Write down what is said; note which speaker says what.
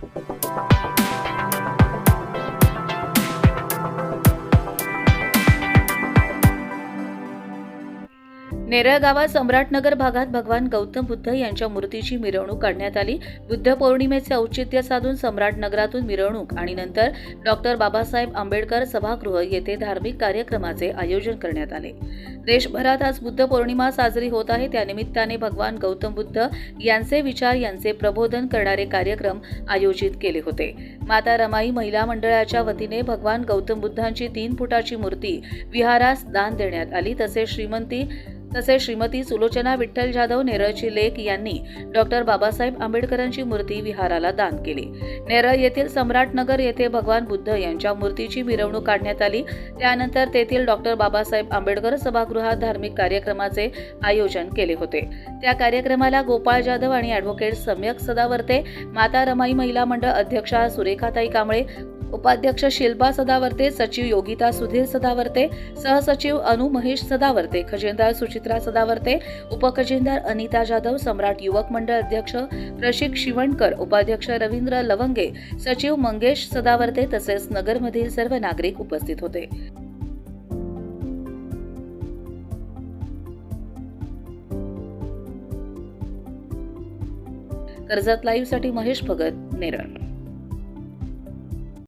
Speaker 1: Thank you. Neral गावात सम्राटनगर भागात भगवान गौतम बुद्ध यांच्या मूर्तीची मिरवणूक काढण्यात आली. बुद्ध पौर्णिमेचे औचित्य साधून सम्राटनगरातून मिरवणूक आणि नंतर डॉक्टर बाबासाहेब आंबेडकर सभागृह येथे धार्मिक कार्यक्रमाचे आयोजन करण्यात आले. देशभरात आज बुद्ध पौर्णिमा साजरी होत आहे. त्यानिमित्ताने भगवान गौतम बुद्ध यांचे विचार यांचे प्रबोधन करणारे कार्यक्रम आयोजित केले होते. माता रमाई महिला मंडळाच्या वतीने भगवान गौतम बुद्धांची तीन फुटाची मूर्ती विहारास दान देण्यात आली. तसेच श्रीमंती तसेच श्रीमती सुलोचना विठ्ठल जाधव नेरळची लेख यांनी डॉक्टर बाबासाहेब आंबेडकरांची मूर्ती विहाराला दान केली. नेरळ येथील सम्राटनगर येथे भगवान बुद्ध यांच्या मूर्तीची मिरवणूक काढण्यात आली. त्यानंतर तेथील डॉक्टर बाबासाहेब आंबेडकर सभागृहात धार्मिक कार्यक्रमाचे आयोजन केले होते. त्या कार्यक्रमाला गोपाळ जाधव आणि ॲडव्होकेट सम्यक सदावर्ते माता रमाई महिला मंडळ अध्यक्षा सुरेखाताई कांबळे उपाध्यक्ष शिल्पा सदावर्ते सचिव योगिता सुधीर सदावर्ते सहसचिव अनु महेश सदावर्ते खजिनदार सुचित्रा सदावर्ते उपखजिनदार अनिता जाधव सम्राट युवक मंडळ अध्यक्ष प्रशिक शिवणकर उपाध्यक्ष रवींद्र लवंगे सचिव मंगेश सदावर्ते तसेच नगरमधील सर्व नागरिक उपस्थित होते. कर्जत लाईव्हसाठी महेश भगत नेरळ.